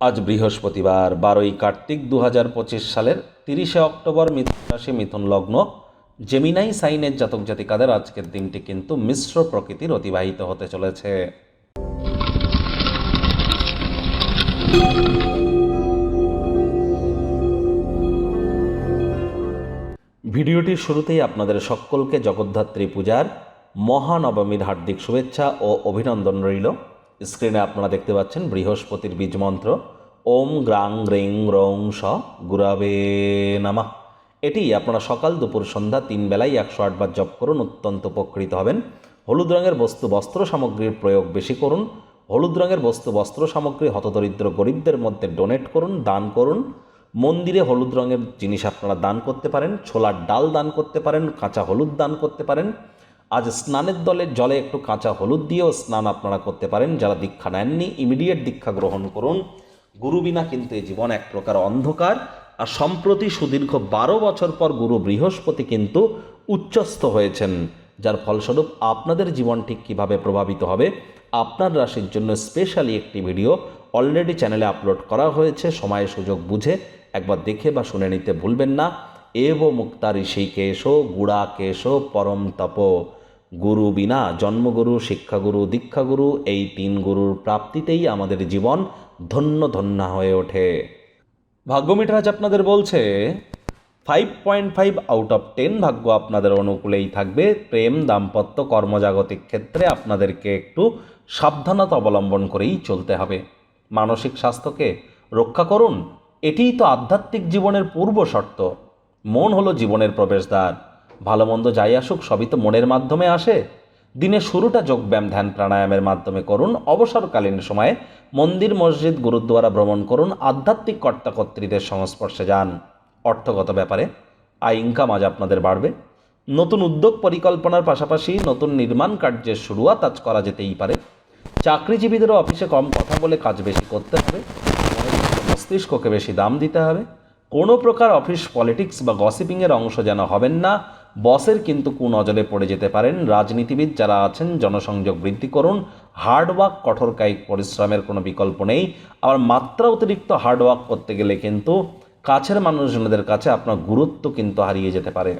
আজ বৃহস্পতিবার, বারোই কার্তিক দু পঁচিশ সালের তিরিশে অক্টোবর মিথুন রাশি মিথুন লগ্ন জেমিনাই সাইনের জাতক জাতিকাদের আজকের দিনটি কিন্তু মিশ্র প্রকৃতির অতিবাহিত হতে চলেছে। ভিডিওটির শুরুতেই আপনাদের সকলকে জগদ্ধাত্রী পূজার মহানবমীর হার্দিক শুভেচ্ছা ও অভিনন্দন রইল। স্ক্রিনে আপনারা দেখতে পাচ্ছেন বৃহস্পতির বীজ মন্ত্র। ওম গ্রাং গ্রিং রং স গুরাবে নামা। এটি আপনারা সকাল দুপুর সন্ধ্যা তিন বেলায় একশো আটবার জপ করুন, অত্যন্ত উপকৃত হবেন। হলুদ রঙের বস্তু বস্ত্র সামগ্রীর প্রয়োগ বেশি করুন। হলুদ রঙের বস্তু বস্ত্র সামগ্রী হতদরিদ্র গরিবদের মধ্যে ডোনেট করুন, দান করুন। মন্দিরে হলুদ রঙের জিনিস আপনারা দান করতে পারেন, ছোলার ডাল দান করতে পারেন, কাঁচা হলুদ দান করতে পারেন। আজ স্নানের দলে জলে একটু কাঁচা হলুদ দিয়েও স্নান আপনারা করতে পারেন। যারা দীক্ষা নেননি ইমিডিয়েট দীক্ষা গ্রহণ করুন। গুরু বিনা কিন্তু এই জীবন এক প্রকার অন্ধকার। আর সম্প্রতি সুদীর্ঘ বারো বছর পর গুরু বৃহস্পতি কিন্তু উচ্চস্থ হয়েছেন। যার ফলস্বরূপ আপনাদের জীবন ঠিক কীভাবে প্রভাবিত হবে, আপনার রাশির জন্য স্পেশালি একটি ভিডিও অলরেডি চ্যানেলে আপলোড করা হয়েছে। সময় সুযোগ বুঝে একবার দেখে বা শুনে নিতে ভুলবেন না। এব মুক্তা ঋষি কেশো, গুড়া কেশো, পরম তপ। গুরু বিনা জন্মগুরু, শিক্ষাগুরু, দীক্ষাগুরু, এই তিন গুরুর প্রাপ্তিতেই আমাদের জীবন ধন্য ধন্য হয়ে ওঠে। ভাগ্যমিটার আজ আপনাদের বলছে, five point five out of ten ভাগ্য আপনাদের অনুকূলেই থাকবে। প্রেম, দাম্পত্য, কর্মজাগতিক ক্ষেত্রে আপনাদেরকে একটু সাবধানতা অবলম্বন করেই চলতে হবে। মানসিক স্বাস্থ্যকে রক্ষা করুন। এটিই তো আধ্যাত্মিক জীবনের পূর্ব শর্ত। মন হলো জীবনের প্রবেশদ্বার। ভালো মন্দ যাই আসুক, সবই তো মনের মাধ্যমে আসে। দিনের শুরুটা যোগব্যায়াম, ধ্যান, প্রাণায়ামের মাধ্যমে করুন। অবসরকালীন সময়ে মন্দির, মসজিদ, গুরুদ্বারা ভ্রমণ করুন। আধ্যাত্মিক কর্তাকর্ত্রীদের সংস্পর্শে যান। অর্থগত ব্যাপারে আয় ইনকাম আজ আপনাদের বাড়বে। নতুন উদ্যোগ পরিকল্পনার পাশাপাশি নতুন নির্মাণ কার্যের শুরুয়াত আজ করা যেতেই পারে। চাকরিজীবীদেরও অফিসে কম কথা বলে কাজ বেশি করতে হবে। মস্তিষ্ককে বেশি দাম দিতে হবে। কোনো প্রকার অফিস, পলিটিক্স বা গসিপিংয়ের অংশ যেন হবেন না। বসের কিন্তু কুনজরে পড়ে যেতে পারেন রাজনীতিবিদ যারা আছেন, জনসংযোগ বৃদ্ধি করুন হার্ডওয়ার্ক কঠোর কায়িক পরিশ্রমের কোনো বিকল্প নেই। আবার মাত্রা অতিরিক্ত হার্ডওয়ার্ক করতে গেলে কিন্তু কাছের মানুষজনদের কাছে আপনার গুরুত্ব কিন্তু হারিয়ে যেতে পারে।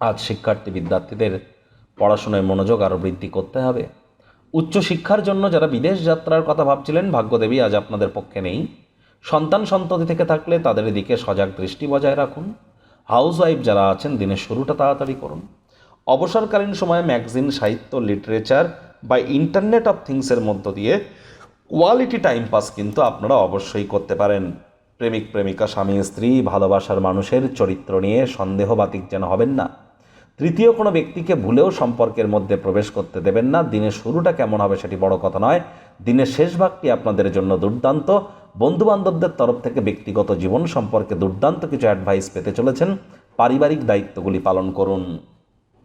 আজ শিক্ষার্থী বিদ্যার্থীদের পড়াশোনায় মনোযোগ আরও বৃদ্ধি করতে হবে। উচ্চশিক্ষার জন্য যারা বিদেশ যাত্রার কথা ভাবছিলেন, ভাগ্যদেবী আজ আপনাদের পক্ষে নেই। সন্তান সন্ততি থেকে থাকলে তাদের দিকে সজাগ দৃষ্টি বজায় রাখুন। হাউস ওয়াইফ যারা আছেন, দিনের শুরুটা তাড়াতাড়ি করুন। অবসরকালীন সময়ে ম্যাগজিন, সাহিত্য, লিটারেচার বা ইন্টারনেট অফ থিংসের মধ্য দিয়ে কোয়ালিটি টাইম পাস কিন্তু আপনারা অবশ্যই করতে পারেন। প্রেমিক, প্রেমিকা, স্বামী, স্ত্রী, ভালোবাসার মানুষের চরিত্র নিয়ে সন্দেহবাতিক যেন হবেন না। তৃতীয় কোনো ব্যক্তিকে ভুলেও সম্পর্কের মধ্যে প্রবেশ করতে দেবেন না। দিনের শুরুটা কেমন হবে সেটি বড় কথা নয়। দিনের শেষ ভাগটি আপনাদের জন্য দুর্দান্ত। বন্ধুবান্ধবদের তরফ থেকে ব্যক্তিগত জীবন সম্পর্কে দুর্দান্ত কিছু অ্যাডভাইস পেতে চলেছেন। পারিবারিক দায়িত্বগুলি পালন করুন।